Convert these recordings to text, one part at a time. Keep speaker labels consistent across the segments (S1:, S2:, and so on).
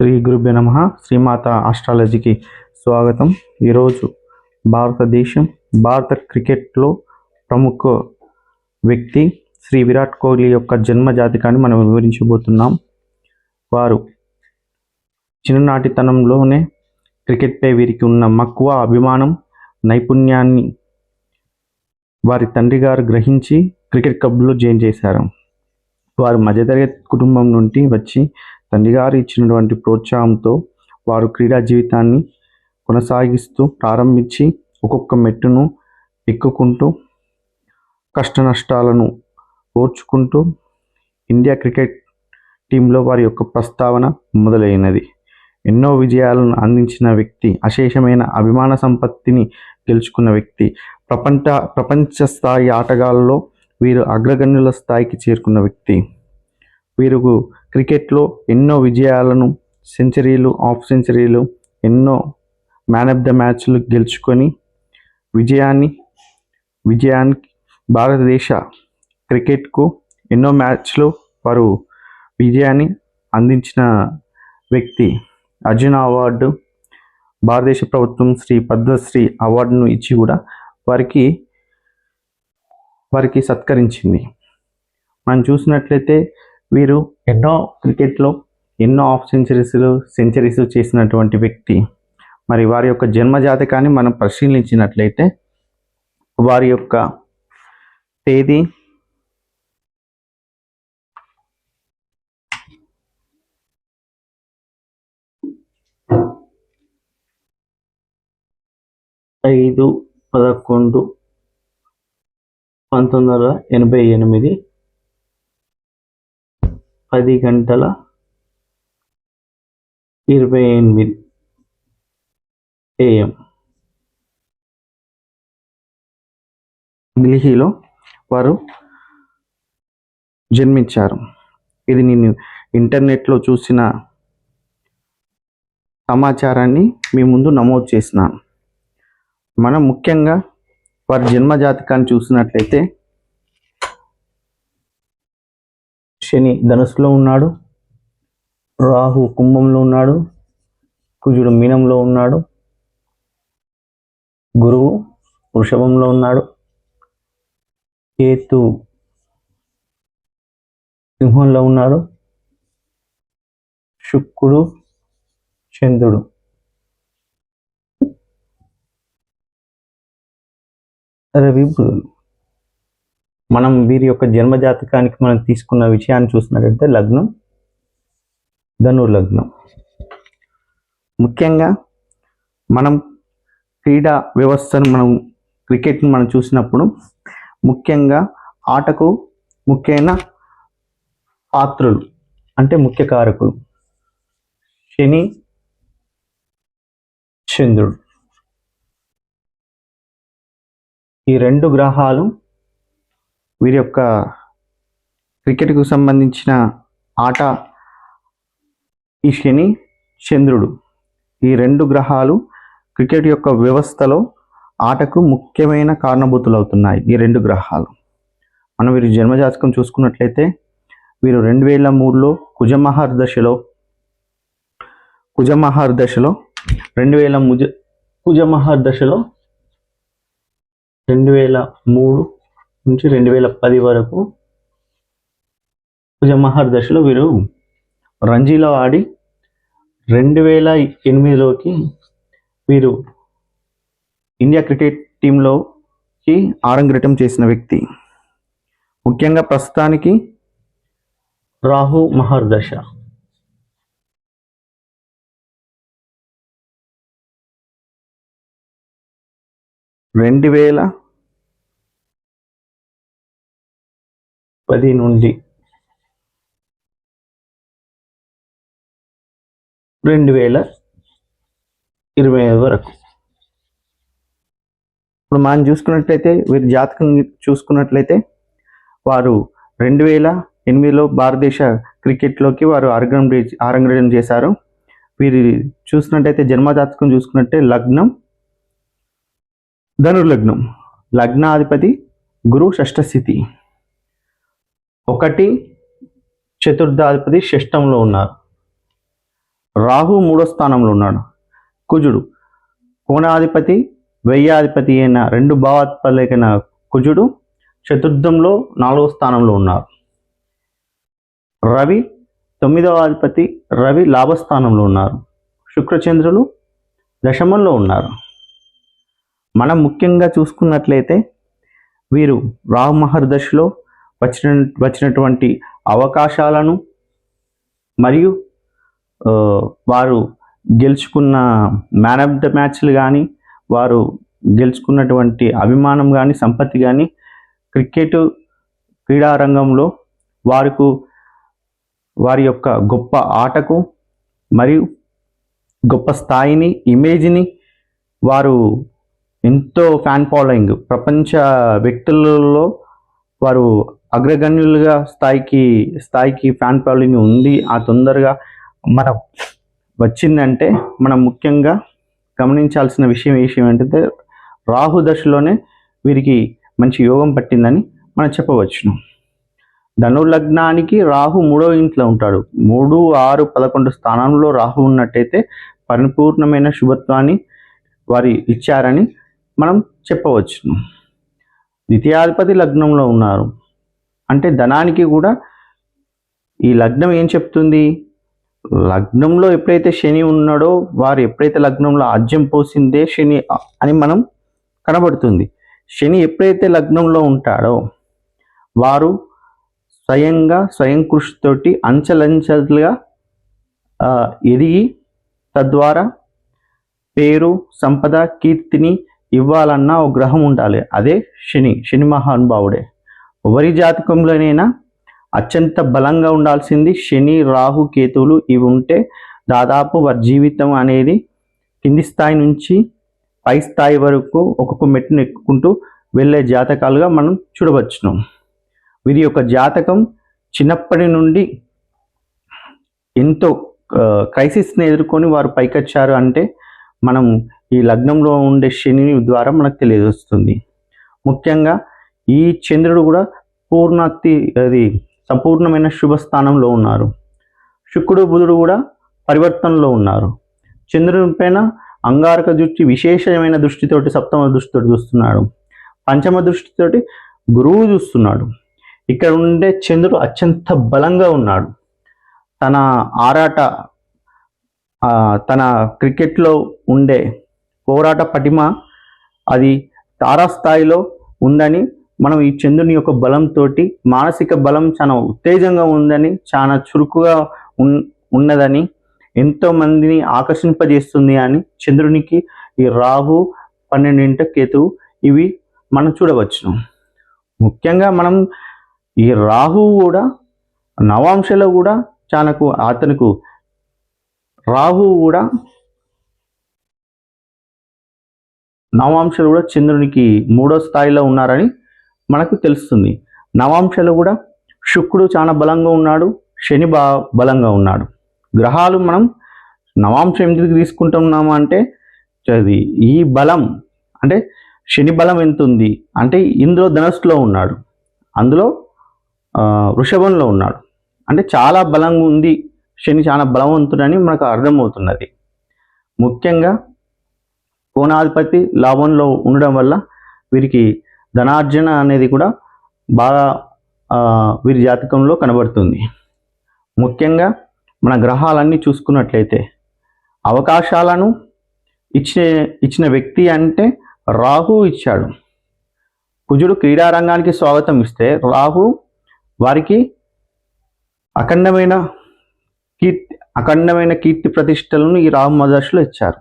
S1: శ్రీ గురుభ్య నమ. శ్రీమాత ఆస్ట్రాలజీకి స్వాగతం. ఈరోజు భారతదేశం భారత క్రికెట్లో ప్రముఖ వ్యక్తి శ్రీ విరాట్ కోహ్లీ యొక్క జన్మ జాతకాన్ని మనం వివరించబోతున్నాం. వారు చిన్ననాటితనంలోనే క్రికెట్పై వీరికి ఉన్న మక్కువ అభిమానం నైపుణ్యాన్ని వారి తండ్రి గారు గ్రహించి క్రికెట్ క్లబ్లో జాయిన్ చేశారు. వారు మధ్యతరగతి కుటుంబం నుండి వచ్చి తండ్రి గారు ఇచ్చినటువంటి ప్రోత్సాహంతో వారు క్రీడా జీవితాన్ని కొనసాగిస్తూ ప్రారంభించి ఒక్కొక్క మెట్టును ఎక్కుకుంటూ కష్ట నష్టాలను ఓర్చుకుంటూ ఇండియా క్రికెట్ టీంలో వారి యొక్క ప్రస్తావన మొదలైనది. ఎన్నో విజయాలను అందించిన వ్యక్తి అశేషమైన అభిమాన సంపత్తిని గెలుచుకున్న వ్యక్తి ప్రపంచ ప్రపంచ స్థాయి ఆటగాళ్ళలో వీరు అగ్రగణ్యుల స్థాయికి చేరుకున్న వ్యక్తి. వీరు క్రికెట్లో ఎన్నో విజయాలను సెంచరీలు హాఫ్ సెంచరీలు ఎన్నో మ్యాన్ ఆఫ్ ద మ్యాచ్లు గెలుచుకొని విజయాన్ని విజయానికి భారతదేశ క్రికెట్కు ఎన్నో మ్యాచ్లు వారు విజయాన్ని అందించిన వ్యక్తి. అర్జున అవార్డు భారతదేశ ప్రభుత్వం శ్రీ పద్మశ్రీ అవార్డును ఇచ్చి కూడా వారికి వారికి సత్కరించింది. మనం చూసినట్లయితే వీరు ఎన్నో క్రికెట్లో ఎన్నో హాఫ్ సెంచరీస్లు సెంచరీస్ చేసినటువంటి వ్యక్తి. మరి వారి యొక్క జన్మజాతకాన్ని మనం పరిశీలించినట్లయితే వారి యొక్క తేదీ ఐదు పదకొండు పంతొమ్మిది వందల ఎనభై ఎనిమిది పది గంటల ఇరవై ఎనిమిది ఏఎం. ఢిల్లీలో వారు జన్మించారు. ఇది నేను ఇంటర్నెట్లో చూసిన సమాచారాన్ని మీ ముందు నమోదు చేసినాను. మనం ముఖ్యంగా వారి జన్మ జాతకాన్ని చూసినట్లయితే శని ధనుసులో ఉన్నాడు రాహు కుంభంలో ఉన్నాడు కుజుడు మీనంలో ఉన్నాడు గురువు వృషభంలో ఉన్నాడు కేతు సింహంలో ఉన్నాడు శుక్రుడు చంద్రుడు. రవి బుధులు మనం వీరి యొక్క జన్మజాతకానికి మనం తీసుకున్న విషయాన్ని చూసినట్లయితే లగ్నం ధను లగ్నం. ముఖ్యంగా మనం క్రీడా వ్యవస్థను మనం క్రికెట్ని మనం చూసినప్పుడు ముఖ్యంగా ఆటకు ముఖ్యమైన పాత్రులు అంటే ముఖ్య కారకులు శని చంద్రుడు. ఈ రెండు గ్రహాలు వీరి యొక్క క్రికెట్కు సంబంధించిన ఆట ఈ శని చంద్రుడు. ఈ రెండు గ్రహాలు క్రికెట్ యొక్క వ్యవస్థలో ఆటకు ముఖ్యమైన కారణభూతులు అవుతున్నాయి ఈ రెండు గ్రహాలు. మనం వీరి జన్మజాతకం చూసుకున్నట్లయితే వీరు రెండు వేల మూడులో కుజమహార్ దశలో కుజమహార్ దశలో రెండు వేల ముజ కుజమహార్ దశలో రెండు వేల మూడు నుంచి రెండు వేల పది వరకు కుజమహర్ దశలో వీరు రంజీలో ఆడి రెండు వేల ఎనిమిదిలోకి వీరు ఇండియా క్రికెట్ టీంలోకి ఆరంగేటం చేసిన వ్యక్తి. ముఖ్యంగా ప్రస్తుతానికి రాహు మహర్దశ. రెండు వేల పది నుండి రెండు వేల ఇరవై ఐదు వరకు. ఇప్పుడు మనం చూసుకున్నట్లయితే వీరి జాతకం చూసుకున్నట్లయితే వారు రెండు వేల ఎనిమిదిలో భారతదేశ క్రికెట్లోకి వారు అరంగం ఆరంగేటం చేశారు. వీరి చూసినట్టయితే జన్మజాతకం చూసుకున్నట్టే లగ్నం ధనుర్లగ్నం. లగ్నాధిపతి గురు షష్ఠ స్థితి. ఒకటి చతుర్థాధిపతి షష్టంలో ఉన్నారు. రాహు మూడో స్థానంలో ఉన్నాడు. కుజుడు. కోణాధిపతి వెయ్యాధిపతి అయిన రెండు భావాత్పలైన కుజుడు చతుర్థంలో నాలుగో స్థానంలో ఉన్నారు. రవి తొమ్మిదవ అధిపతి రవి లాభస్థానంలో ఉన్నారు. శుక్రచంద్రులు దశమంలో ఉన్నారు. మనం ముఖ్యంగా చూసుకున్నట్లయితే వీరు రాహు మహర్దశలో వచ్చిన వచ్చినటువంటి అవకాశాలను మరియు వారు గెలుచుకున్న మ్యాన్ ఆఫ్ ద మ్యాచ్లు కానీ వారు గెలుచుకున్నటువంటి అభిమానం కానీ సంపత్తి కానీ క్రికెట్ క్రీడా రంగంలో వారికి వారి యొక్క గొప్ప ఆటకు మరియు గొప్ప స్థాయిని ఇమేజ్ని వారు ఎంతో ఫ్యాన్ ఫాలోయింగ్ ప్రపంచ వ్యక్తులలో వారు అగ్రగణ్యులుగా స్థాయికి స్థాయికి ఫ్యాన్ ఫాలోయింగ్ ఉంది. ఆ తొందరగా మనం వచ్చిందంటే మనం ముఖ్యంగా గమనించాల్సిన విషయం ఏ విషయం ఏంటంటే రాహు దశలోనే వీరికి మంచి యోగం పట్టిందని మనం చెప్పవచ్చును ధను లగ్నానికి రాహు మూడో ఇంట్లో ఉంటాడు. మూడు ఆరు పదకొండు స్థానంలో రాహు ఉన్నట్టయితే పరిపూర్ణమైన శుభత్వాన్ని వారి ఇచ్చారని మనం చెప్పవచ్చు. ద్వితీయాధిపతి లగ్నంలో ఉన్నారు. అంటే ధనానికి కూడా ఈ లగ్నం ఏం చెప్తుంది? లగ్నంలో ఎప్పుడైతే శని ఉన్నాడో వారు ఎప్పుడైతే లగ్నంలో ఆజ్యం పోసిందే శని అని మనం కనబడుతుంది. శని ఎప్పుడైతే లగ్నంలో ఉంటాడో వారు స్వయంగా స్వయం కృషితోటి అంచలంచలుగా ఎదిగి తద్వారా పేరు సంపద కీర్తిని ఇవ్వాలన్నా ఒక గ్రహం ఉండాలి. అదే శని శని మహానుభావుడే. వరి జాతకంలోనైనా అత్యంత బలంగా ఉండాల్సింది శని రాహు కేతువులు ఇవి ఉంటే దాదాపు వారి జీవితం అనేది కింది స్థాయి నుంచి పై స్థాయి వరకు ఒక్కొక్క మెట్టును ఎక్కుకుంటూ వెళ్ళే జాతకాలుగా మనం చూడవచ్చును. వీరి యొక్క జాతకం చిన్నప్పటి నుండి ఎంతో క్రైసిస్ని ఎదుర్కొని వారు పైకొచ్చారు అంటే మనం ఈ లగ్నంలో ఉండే శని ద్వారా మనకు తెలియజేస్తుంది. ముఖ్యంగా ఈ చంద్రుడు కూడా పూర్ణాతి అది సంపూర్ణమైన శుభ స్థానంలో ఉన్నారు. శుక్రుడు బుధుడు కూడా పరివర్తనలో ఉన్నారు. చంద్రుని పైన అంగారక దృష్టి విశేషమైన దృష్టితోటి సప్తమ దృష్టితోటి చూస్తున్నాడు. పంచమ దృష్టితోటి గురువు చూస్తున్నాడు. ఇక్కడ ఉండే చంద్రుడు అత్యంత బలంగా ఉన్నాడు. తన ఆరాట తన క్రికెట్లో ఉండే పోరాట పటిమ అది తారాస్థాయిలో ఉందని మనం ఈ చంద్రుని యొక్క బలంతో మానసిక బలం చాలా ఉత్తేజంగా ఉందని చాలా చురుకుగా ఉన్ ఉన్నదని ఎంతో మందిని ఆకర్షింపజేస్తుంది అని చంద్రునికి ఈ రాహు పన్నెండింట కేతువు ఇవి మనం చూడవచ్చును. ముఖ్యంగా మనం ఈ రాహువు కూడా నవాంశలో కూడా చానకు అతనికి రాహువు కూడా నవాంశలు కూడా చంద్రునికి మూడో స్థాయిలో ఉన్నారని మనకు తెలుస్తుంది. నవాంశలు కూడా శుక్రుడు చాలా బలంగా ఉన్నాడు శని బా బలంగా ఉన్నాడు. గ్రహాలు మనం నవాంశం ఎందుకు తీసుకుంటున్నాము అంటే అది ఈ బలం అంటే శని బలం ఎంత ఉంది అంటే ఇందులో ధనస్సులో ఉన్నాడు. అందులో వృషభంలో ఉన్నాడు. అంటే చాలా బలంగా ఉంది శని చాలా బలవంతుడని మనకు అర్థమవుతున్నది. ముఖ్యంగా కోణాధిపతి లాభంలో ఉండడం వల్ల వీరికి ధనార్జన అనేది కూడా బాగా వీరి జాతకంలో కనబడుతుంది. ముఖ్యంగా మన గ్రహాలన్నీ చూసుకున్నట్లయితే అవకాశాలను ఇచ్చే ఇచ్చిన వ్యక్తి అంటే రాహు ఇచ్చాడు. కుజుడు క్రీడారంగానికి స్వాగతం ఇస్తే రాహు వారికి అఖండమైన కీర్తి అఖండమైన కీర్తి ప్రతిష్టలను ఈ రాహు మదర్స్లో ఇచ్చారు.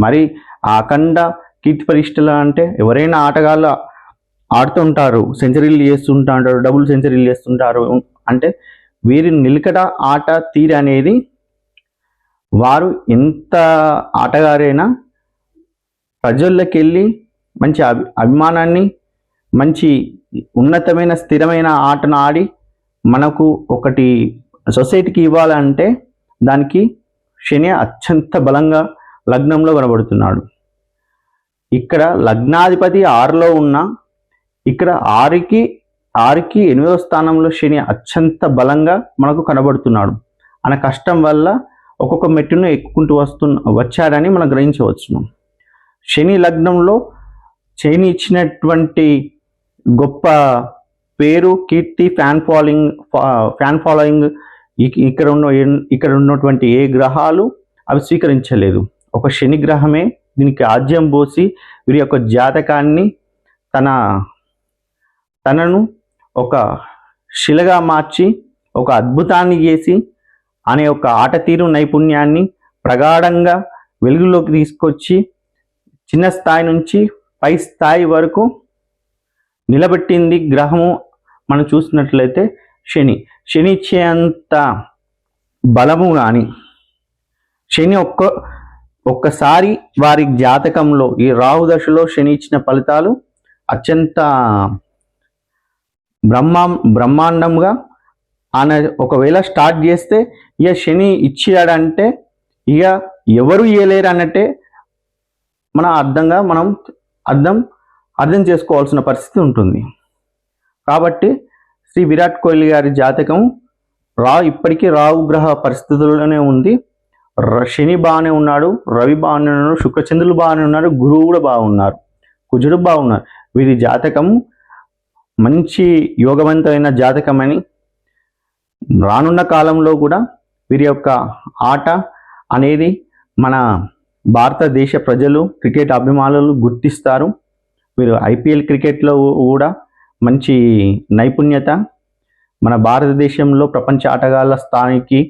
S1: మరి ఆ అఖండ కీర్తి ప్రతిష్టలు అంటే ఎవరైనా ఆటగాళ్ళు ఆడుతుంటారు సెంచరీలు చేస్తుంటారు డబుల్ సెంచరీలు చేస్తుంటారు అంటే వీరి నిలకడ ఆట తీరు అనేది వారు ఎంత ఆటగారైనా ప్రజల్లోకి వెళ్ళి మంచి అభి అభిమానాన్ని మంచి ఉన్నతమైన స్థిరమైన ఆటను ఆడి మనకు ఒకటి సొసైటీకి ఇవ్వాలంటే దానికి శని అత్యంత బలంగా లగ్నంలో కనబడుతున్నాడు. ఇక్కడ లగ్నాధిపతి ఆరులో ఉన్న ఇక్కడ ఆరుకి ఆరుకి ఎనిమిదో స్థానంలో శని అత్యంత బలంగా మనకు కనబడుతున్నాడు. అనే కష్టం వల్ల ఒక్కొక్క మెట్టును ఎక్కుకుంటూ వస్తున్న వచ్చాడని మనం గ్రహించవచ్చును. శని లగ్నంలో శని ఇచ్చినటువంటి గొప్ప పేరు కీర్తి ఫ్యాన్ ఫాలోయింగ్ ఫ్యాన్ ఫాలోయింగ్ ఇక్కడ ఉన్న ఇక్కడ ఉన్నటువంటి ఏ గ్రహాలు అవి స్వీకరించలేదు. ఒక శని గ్రహమే దీనికి ఆజ్యం పోసి వీరి యొక్క జాతకాన్ని తన తనను ఒక శిలగా మార్చి ఒక అద్భుతాన్ని చేసి అనే ఒక ఆట తీరు నైపుణ్యాన్ని ప్రగాఢంగా వెలుగులోకి తీసుకొచ్చి చిన్న స్థాయి నుంచి పై స్థాయి వరకు నిలబెట్టింది గ్రహము మనం చూసినట్లయితే శని. శని ఇచ్చేంత బలము కానీ శని ఒక్క ఒక్కసారి వారి జాతకంలో ఈ రాహు దశలో శని ఇచ్చిన ఫలితాలు అత్యంత బ్రహ్మా బ్రహ్మాండంగా ఆయన ఒకవేళ స్టార్ట్ చేస్తే ఇక శని ఇచ్చాడంటే ఇక ఎవరు ఇయ్యలేరు అన్నట్టే మన అర్థంగా మనం అర్థం అర్థం చేసుకోవాల్సిన పరిస్థితి ఉంటుంది. కాబట్టి శ్రీ విరాట్ కోహ్లీ గారి జాతకం రా ఇప్పటికీ రావు గ్రహ పరిస్థితుల్లోనే ఉంది. శని బాగానే ఉన్నాడు రవి బాగానే ఉన్నాడు శుక్రచంద్రులు బాగానే ఉన్నారు గురువు కూడా బాగున్నారు కుజుడు బాగున్నారు. వీరి జాతకం మంచి యోగవంతమైన జాతకమని రానున్న కాలంలో కూడా వీరి యొక్క ఆట అనేది మన భారతదేశ ప్రజలు క్రికెట్ అభిమానులు గుర్తిస్తారు. వీరు ఐపీఎల్ క్రికెట్లో కూడా మంచి నైపుణ్యత మన భారతదేశంలో ప్రపంచ ఆటగాళ్ళ స్థాయికి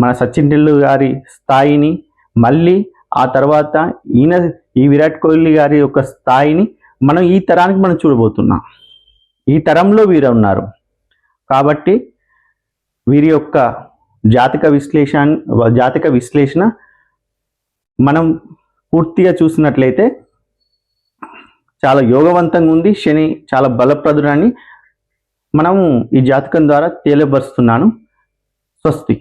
S1: మన సచిన్ టెండూల్కర్ గారి స్థాయిని మళ్ళీ ఆ తర్వాత ఈయన ఈ విరాట్ కోహ్లీ గారి యొక్క స్థాయిని మనం ఈ తరానికి మనం చూడబోతున్నాం. ఈ తరంలో వీరు ఉన్నారు. కాబట్టి వీరి యొక్క జాతక విశ్లేషణ జాతక విశ్లేషణ మనం పూర్తిగా చూసినట్లయితే చాలా యోగవంతంగా ఉంది. శని చాలా బలప్రదుడని మనము ఈ జాతకం ద్వారా తెలియపరుస్తున్నాను స్వస్తి.